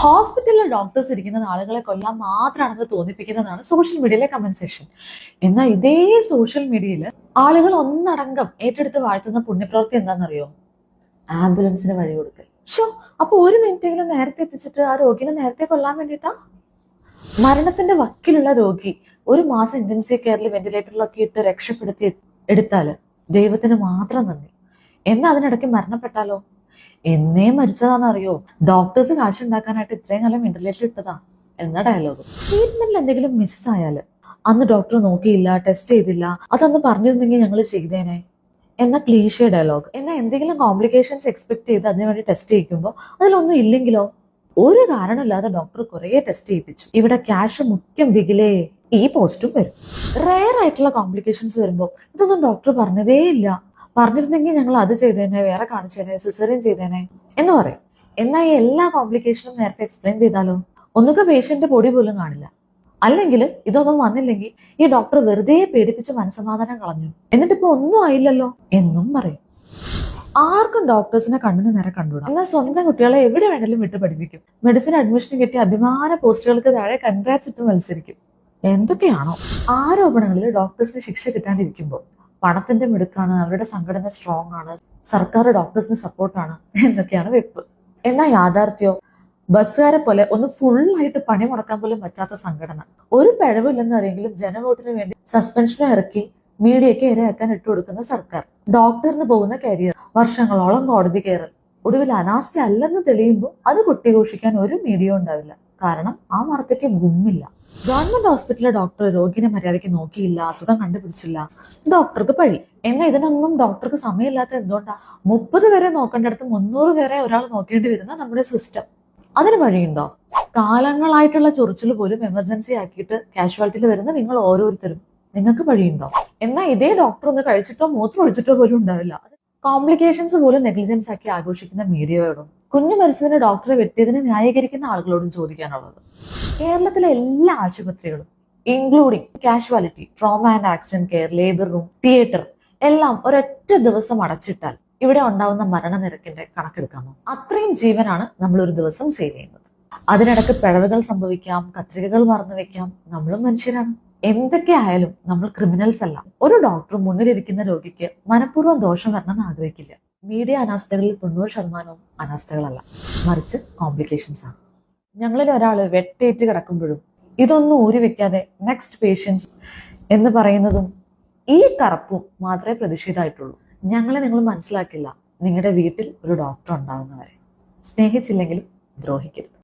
ഹോസ്പിറ്റലിൽ ഡോക്ടേഴ്സ് ഇരിക്കുന്നത് ആളുകളെ കൊല്ലാൻ മാത്രമാണെന്ന് തോന്നിപ്പിക്കുന്നതാണ് സോഷ്യൽ മീഡിയയിലെ കമന്റ് സെക്ഷൻ എന്നാൽ ഇതേ സോഷ്യൽ മീഡിയയിൽ ആളുകൾ ഒന്നടങ്കം ഏറ്റെടുത്ത് വാഴ്ത്തുന്ന പുണ്യപ്രവൃത്തി എന്താണെന്നറിയോ? ആംബുലൻസിന് വഴി കൊടുക്കൽ. ഷോ അപ്പൊ ഒരു മിനിറ്റെങ്കിലും നേരത്തെ എത്തിച്ചിട്ട് ആ രോഗിനെ നേരത്തെ കൊല്ലാൻ വേണ്ടിട്ടാ മരണത്തിന്റെ വക്കിലുള്ള രോഗി ഒരു മാസം ഇന്റൻസീവ് കെയറിൽ വെന്റിലേറ്ററിലൊക്കെ ഇട്ട് രക്ഷപ്പെടുത്തി എടുത്താൽ ദൈവത്തിന് മാത്രം നന്ദി. എന്നാ അതിനിടയ്ക്ക് മരണപ്പെട്ടാലോ? എന്നേ മരിച്ചതാണെന്നറിയോ? ഡോക്ടേഴ്സ് കാശുണ്ടാക്കാനായിട്ട് ഇത്രയും കാലം വെന്റിലേറ്റർ ഇട്ടതാ. എന്ന ഡയലോഗ് ട്രീറ്റ്മെന്റിൽ എന്തെങ്കിലും മിസ്സായാൽ അന്ന് ഡോക്ടർ നോക്കിയില്ല ടെസ്റ്റ് ചെയ്തില്ല അതന്ന് പറഞ്ഞിരുന്നെങ്കിൽ ഞങ്ങൾ ചെയ്തേനെ. എന്ന ക്ലീഷേ ഡയലോഗ് എന്നാൽ എന്തെങ്കിലും കോംപ്ലിക്കേഷൻസ് എക്സ്പെക്ട് ചെയ്ത് അതിനുവേണ്ടി ടെസ്റ്റ് ചെയ്യിക്കുമ്പോൾ അതിലൊന്നും ഇല്ലെങ്കിലോ? ഒരു കാരണമില്ലാതെ ഡോക്ടർ കുറേ ടെസ്റ്റ് ചെയ്യിപ്പിച്ചു. ഇവിടെ ക്യാഷ് മുഖ്യം ബിഗിലേ ഈ പോസ്റ്റും വരും. റെയർ ആയിട്ടുള്ള കോംപ്ലിക്കേഷൻസ് വരുമ്പോൾ ഇതൊന്നും ഡോക്ടർ പറഞ്ഞതേ ഇല്ല പറഞ്ഞിരുന്നെങ്കിൽ ഞങ്ങൾ അത് ചെയ്തേനെ വേറെ കാണിച്ചേനെ സിസറിയൻ ചെയ്തേനെ എന്ന് പറയും. എന്നാൽ ഈ എല്ലാ കോംപ്ലിക്കേഷനും നേരത്തെ എക്സ്പ്ലെയിൻ ചെയ്താലോ? ഒന്നുകിൽ പേഷ്യന്റ് പൊടി പോലും കാണില്ല. അല്ലെങ്കിൽ ഇതൊന്നും വന്നില്ലെങ്കിൽ ഈ ഡോക്ടർ വെറുതെ പേടിപ്പിച്ച് മനസ്സമാധാനം കളഞ്ഞു. എന്നിട്ട് ഇപ്പൊ ഒന്നും ആയില്ലല്ലോ എന്നും പറയും. ആർക്കും ഡോക്ടേഴ്സിനെ കണ്ണിന് നേരെ കണ്ടുകൂടാ. എന്നാൽ സ്വന്തം കുട്ടികളെ എവിടെ വേണമെങ്കിലും വിട്ട് പഠിപ്പിക്കും. മെഡിസിൻ അഡ്മിഷൻ കിട്ടിയ അഭിമാന പോസ്റ്റുകൾക്ക് താഴെ കൺഗ്രാറ്റ്സ് ഇട്ട് മത്സരിക്കും. എന്തൊക്കെയാണോ ആരോപണങ്ങളിൽ ഡോക്ടേഴ്സിന് ശിക്ഷ കിട്ടാണ്ടിരിക്കുമ്പോൾ പണത്തിന്റെ മിടുക്കാണ് അവരുടെ സംഘടന സ്ട്രോങ് ആണ് സർക്കാർ ഡോക്ടേഴ്സിന് സപ്പോർട്ടാണ് എന്നൊക്കെയാണ് വെപ്പ്. എന്നാൽ യാഥാർത്ഥ്യോ? ബസ്സുകാരെ പോലെ ഒന്ന് ഫുള്ളായിട്ട് പണി മുടക്കാൻ പോലും പറ്റാത്ത സംഘടന. ഒരു പിഴവില്ലെന്ന് അറിയെങ്കിലും ജനവോട്ടിന് വേണ്ടി സസ്പെൻഷനും ഇറക്കി മീഡിയയ്ക്ക് ഇരയാക്കാൻ ഇട്ടുകൊടുക്കുന്ന സർക്കാർ. ഡോക്ടറിന് പോകുന്ന കരിയർ വർഷങ്ങളോളം കോടതി കയറൽ ഒടുവിൽ അനാസ്ഥ അല്ലെന്ന് തെളിയുമ്പോൾ അത് കുട്ടിഘോഷിക്കാൻ ഒരു മീഡിയ ഉണ്ടാവില്ല. കാരണം ആ മരത്തേക്ക് ഗുമ്മില്ല. ഗവൺമെന്റ് ഹോസ്പിറ്റലിലെ ഡോക്ടർ രോഗിനെ മര്യാദയ്ക്ക് നോക്കിയില്ല അസുഖം കണ്ടുപിടിച്ചില്ല. ഡോക്ടർക്ക് പഴി. എന്നാൽ ഇതിനൊന്നും ഡോക്ടർക്ക് സമയമില്ലാത്ത എന്തുകൊണ്ടാ? മുപ്പത് പേരെ നോക്കേണ്ടടുത്ത് മുന്നൂറ് പേരെ ഒരാൾ നോക്കേണ്ടി വരുന്ന നമ്മുടെ സിസ്റ്റം അതിന് വഴിയുണ്ടോ? കാലങ്ങളായിട്ടുള്ള ചൊറിച്ചിൽ പോലും എമർജൻസി ആക്കിയിട്ട് കാഷ്വാലിറ്റിയിൽ വരുന്ന നിങ്ങൾ ഓരോരുത്തരും. നിങ്ങൾക്ക് വഴിയുണ്ടോ? എന്നാൽ ഇതേ ഡോക്ടർ ഒന്ന് കഴിച്ചിട്ടോ മൂത്രം ഒഴിച്ചിട്ടോ പോലും ഉണ്ടാവില്ല. കോംപ്ലിക്കേഷൻസ് പോലും നെഗ്ലിജൻസ് ആക്കി ആഘോഷിക്കുന്ന മീഡിയയോടും കുഞ്ഞു മരിച്ചതിന് ഡോക്ടറെ വെട്ടിയതിനെ ന്യായീകരിക്കുന്ന ആളുകളോടും ചോദിക്കാനുള്ളത്. കേരളത്തിലെ എല്ലാ ആശുപത്രികളും including casualty trauma and accident care labour room theatre എല്ലാം ഒരൊറ്റ ദിവസം അടച്ചിട്ടാൽ ഇവിടെ ഉണ്ടാവുന്ന മരണനിരക്കിന്റെ കണക്കെടുക്കാമോ അത്രയും ജീവനാണ് നമ്മൾ ഒരു ദിവസം സേവ് ചെയ്യുന്നത്. അതിനിടക്ക് പിഴവുകൾ സംഭവിക്കാം കത്രികകൾ മറന്നു വെക്കാം നമ്മളും മനുഷ്യരാണ്. എന്തൊക്കെ ആയാലും നമ്മൾ ക്രിമിനൽസ് അല്ല. ഒരു ഡോക്ടർ മുന്നിലിരിക്കുന്ന രോഗിക്ക് മനഃപൂർവം ദോഷം വരണമെന്ന് ആഗ്രഹിക്കില്ല. മീഡിയ അനാസ്ഥകളിൽ തൊണ്ണൂറ് ശതമാനവും അനാസ്ഥകളല്ല. മറിച്ച് കോംപ്ലിക്കേഷൻസ് ആണ്. ഞങ്ങളിൽ ഒരാൾ വെട്ടേറ്റ് കിടക്കുമ്പോഴും ഇതൊന്നും ഊരി വെക്കാതെ നെക്സ്റ്റ് പേഷ്യൻസ് എന്ന് പറയുന്നതും ഈ കറപ്പും മാത്രമേ പ്രതിഷേധമായിട്ടുള്ളൂ ഞങ്ങളെ നിങ്ങൾ മനസ്സിലാക്കില്ല. നിങ്ങളുടെ വീട്ടിൽ ഒരു ഡോക്ടർ ഉണ്ടാകുന്നവരെ സ്നേഹിച്ചില്ലെങ്കിലും ദ്രോഹിക്കരുത്.